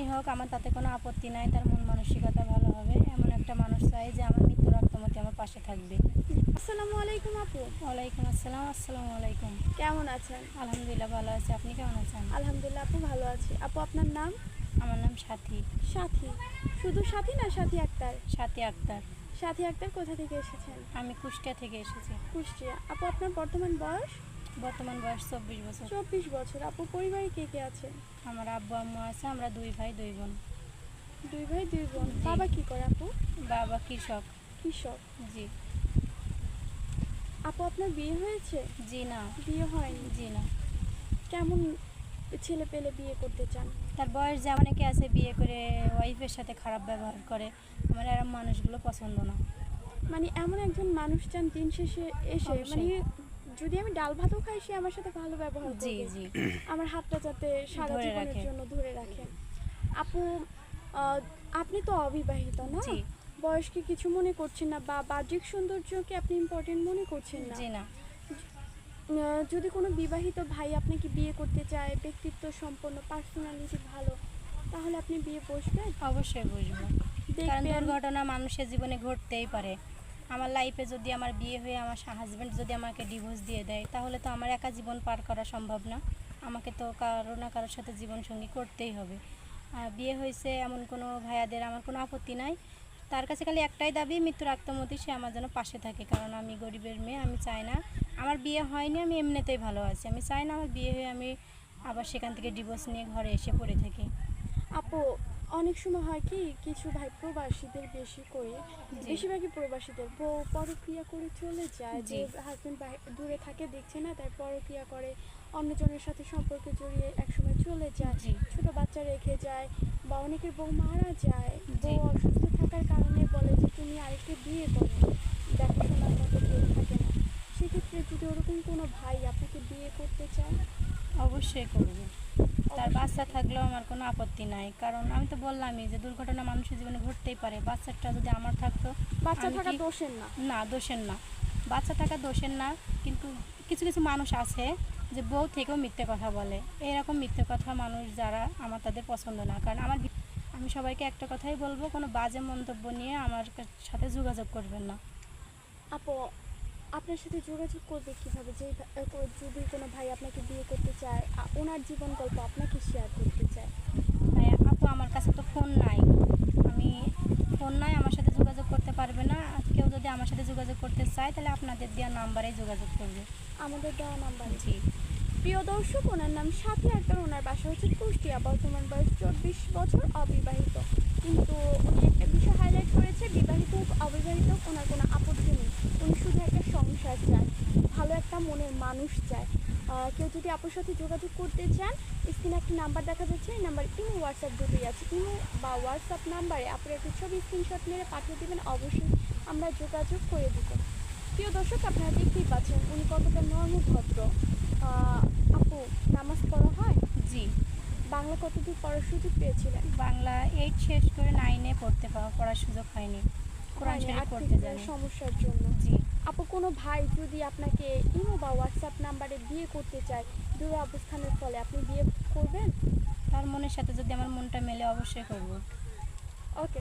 যেমনই হোক আমার তাতে কোনো আপত্তি নাই তার মন মানসিকতা ভালো হবে। এমন একটা মানুষ চাই যে আমার মৃত্যুর রক্তমতি আমার পাশে থাকবে। আসসালামু আলাইকুম আপু। ওয়ালাইকুম আসসালাম আসসালামু আলাইকুম। কেমন আছেন? আলহামদুলিল্লাহ ভালো আছি আপনি কেমন আছেন? আলহামদুলিল্লাহ আপু ভালো আছি। আপু আপনার নাম? আমার নাম সাথী। সাথী? শুধু সাথী না সাথী আক্তার? সাথী আক্তার। সাথী আক্তার কোথা থেকে এসেছেন? আমি কুষ্টিয়া থেকে এসেছি। কুষ্টিয়া। আপু আপনার বর্তমান বয়স? বর্তমান বয়স চব্বিশ বছর। চব্বিশ বছর। আপু পরিবারে কে কে আছে? আমার আব্বু আম্মু আছে আমরা দুই ভাই দুই বোন। দুই ভাই দুই বোন। বাবা কি করে আপু? বাবা কৃষক। কৃষক। জি। আপু আপনার বিয়ে হয়েছে? জি না। বিয়ে হয়নি? জি না। কেমন ছেলে পেলে বিয়ে করতে চান? তার বয়স যে অনেকে আছে বিয়ে করে ওয়াইফের সাথে খারাপ ব্যবহার করে আমার এরম মানুষগুলো পছন্দ না। মানে এমন একজন মানুষ চান দিন শেষে এসে। মানে যদি আমি ডাল ভাতও খাই সে আমার সাথে ভালো ব্যবহার জি করবে। জি। আমার হাতটা যাতে সারা জীবনের জন্য ধরে রাখে। আপু আপনি তো অবিবাহিত না? বয়সকে কিছু মনে করছেন না বা বাহ্যিক সৌন্দর্যকে আপনি ইম্পর্টেন্ট মনে করছেন না? জি না। যদি কোনো বিবাহিত ভাই আপনাকে বিয়ে করতে চায় ব্যক্তিত্ব সম্পন্ন পার্সোনালিটি ভালো তাহলে আপনি বিয়ে বসবেন? অবশ্যই বুঝব কারণ দুর্ঘটনা মানুষের জীবনে ঘটতেই পারে। আমার লাইফে যদি আমার বিয়ে হয়ে আমার হাজব্যান্ড যদি আমাকে ডিভোর্স দিয়ে দেয়, তাহলে তো আমার একা জীবন পার করা সম্ভব না। আমাকে তো কারও না কারোর সাথে জীবনসঙ্গী করতেই হবে। আর বিয়ে হয়েছে এমন কোনো ভাইয়াদের আমার কোনো আপত্তি নাই। তার কাছে খালি একটাই দাবি, মৃত্যুর আত্মমতি সে আমার যেন পাশে থাকে। কারণ আমি গরিবের মেয়ে, আমি চাই না আমার বিয়ে হয়নি, আমি এমনিতেই ভালো আছি। আমি চাই না আমার বিয়ে হয়ে আমি আবার সেখান থেকে ডিভোর্স নিয়ে ঘরে এসে পড়ে থাকি। আপু অনেক সময় হয় কি কিছু ভাই প্রবাসীদের বেশি করে বেশিরভাগই প্রবাসীদের বউ পরক্রিয়া করে চলে যায় যে। হাজবেন্ড দূরে থাকে দেখছে না তাই পরক্রিয়া করে অন্যজনের সাথে সম্পর্কে জড়িয়ে একসময় চলে যায় ছোট বাচ্চা রেখে যায় বা অনেকের বউ মারা যায় বউ অসুস্থ থাকার কারণে বলে যে তুমি আরেকটু বিয়ে করো। দেখাশোনার মতো কেউ থাকে না। সেক্ষেত্রে যদি ওরকম কোনো ভাই আপনাকে বিয়ে করতে চায়? অবশ্যই করব। তার বাচ্চা থাকলেও আমার কোনো আপত্তি নাই। কারণ আমি তো বললামই যে দুর্ঘটনা মানুষের জীবনে ঘটতেই পারে। বাচ্চাটা যদি আমার থাকতো বাচ্চা থাকা দোষের না। না দোষের না। বাচ্চা থাকা দোষের না কিন্তু কিছু কিছু মানুষ আছে যে বউ থেকেও মিথ্যে কথা বলে। এরকম মিথ্যে কথা মানুষ যারা আমার তাদের পছন্দ না। কারণ আমার আমি সবাইকে একটা কথাই বলব কোনো বাজে মন্তব্য নিয়ে আমার সাথে যোগাযোগ করবেন না। আপু আপনার সাথে যোগাযোগ করবে কীভাবে? যে যদি কোনো ভাই আপনাকে বিয়ে করতে চায় ওনার জীবন গল্প আপনাকে শেয়ার করতে চায়। তাই আপু আমার কাছে তো ফোন নাই। আমি ফোন নাই আমার সাথে যোগাযোগ করতে পারবে না। কেউ যদি আমার সাথে যোগাযোগ করতে চায় তাহলে আপনাদের দেওয়া নাম্বারেই যোগাযোগ করবে। আমাদের দেওয়া নাম্বার। জি। প্রিয় দর্শক ওনার নাম সাথী আক্তার। ওনার বাসা হচ্ছে কুষ্টিয়া। বর্তমান বয়স চব্বিশ বছর অবিবাহিত। কিন্তু উনি একটা বিষয় হাইলাইট করেছে বিবাহিত অবিবাহিত হোক ওনার কোনো আপত্তি নেই উনি শুধু একটা সংসার চায় ভালো একটা মনের মানুষ চায়। কেউ যদি আপুর সাথে যোগাযোগ করতে চান স্ক্রিনে একটি নাম্বার দেখা যাচ্ছে এই নাম্বার ইমো হোয়াটসঅ্যাপ দুটোই আছে। ইমো বা হোয়াটসঅ্যাপ নাম্বারে আপনার একটি ছবি স্ক্রিনশট মেরে পাঠিয়ে দেবেন অবশ্যই আমরা যোগাযোগ করে দেবো। প্রিয় দর্শক আপনারা দেখতেই পাচ্ছেন উনি কতটা নর্মভদ্র। আহ, আপু নামাজ পড়া হয়? জি। বাংলা কতদূর পড়ার সুযোগ পেয়েছিলেন? বাংলা এইট শেষ করে নাইনে পড়তে পড়ার সুযোগ হয়নি। কোরআন হয়নি, শরীফ পড়তে জানি। সমস্যার জন্য। জি। আপু কোনো ভাই যদি আপনাকে ইমো বা হোয়াটসঅ্যাপ নাম্বারে বিয়ে করতে চায় দূর অবস্থানের ফলে আপনি বিয়ে করবেন? তার মনের সাথে যদি আমার মনটা মেলে অবশ্যই করব। ওকে।